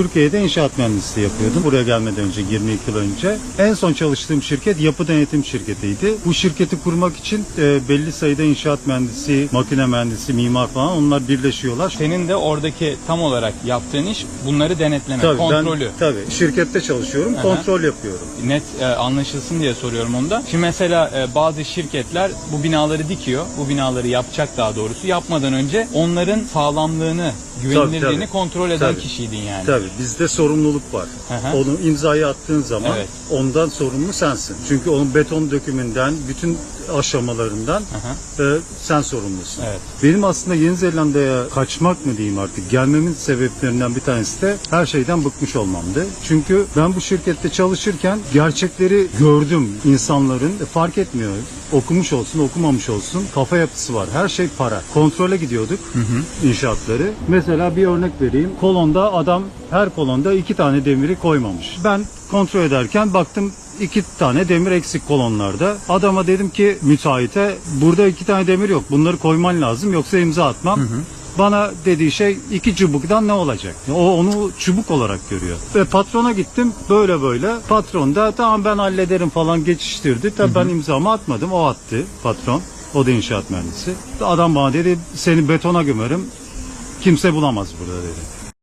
Türkiye'de inşaat mühendisliği yapıyordum. Buraya gelmeden önce 22 yıl önce. En son çalıştığım şirket yapı denetim şirketiydi. Bu şirketi kurmak için e, belli sayıda inşaat mühendisi, makine mühendisi, mimar falan onlar birleşiyorlar. Senin de oradaki tam olarak yaptığın iş bunları denetleme, Tabii kontrolü. ben tabii şirkette çalışıyorum, Aha. kontrol yapıyorum. Net e, anlaşılsın diye soruyorum onu da. Şimdi mesela e, bazı şirketler bu binaları dikiyor. Bu binaları yapacak daha doğrusu. Yapmadan önce onların sağlamlığını, güvenilirliğini tabii. kontrol eden Tabii. kişiydin yani. Tabii bizde sorumluluk var. Aha. Onu imzayı attığın zaman Evet. ondan sorumlu sensin. Çünkü onun beton dökümünden, bütün aşamalarından e, sen sorumlusun. Evet. Benim aslında Yeni Zelanda'ya kaçmak mı diyeyim artık gelmemin sebeplerinden bir tanesi de her şeyden bıkmış olmamdı. Çünkü ben bu şirkette çalışırken gerçekleri gördüm insanların E, fark etmiyor. Okumuş olsun okumamış olsun kafa yapısı var. Her şey para. Kontrole gidiyorduk inşaatları. Mesela bir örnek vereyim. Kolonda adam her kolonda iki tane demiri koymamış. Ben kontrol ederken baktım iki tane demir eksik kolonlarda. Adama dedim ki müteahhite burada iki tane demir yok. Bunları koyman lazım yoksa imza atmam. Bana dediği şey iki çubuktan ne olacak? O onu çubuk olarak görüyor. Ve patrona gittim böyle böyle. Patron da tamam ben hallederim falan geçiştirdi. Tabii ben imzamı atmadım. O attı patron. O da inşaat mühendisi. Adam bana dedi seni betona gömerim. Kimse bulamaz burada dedi.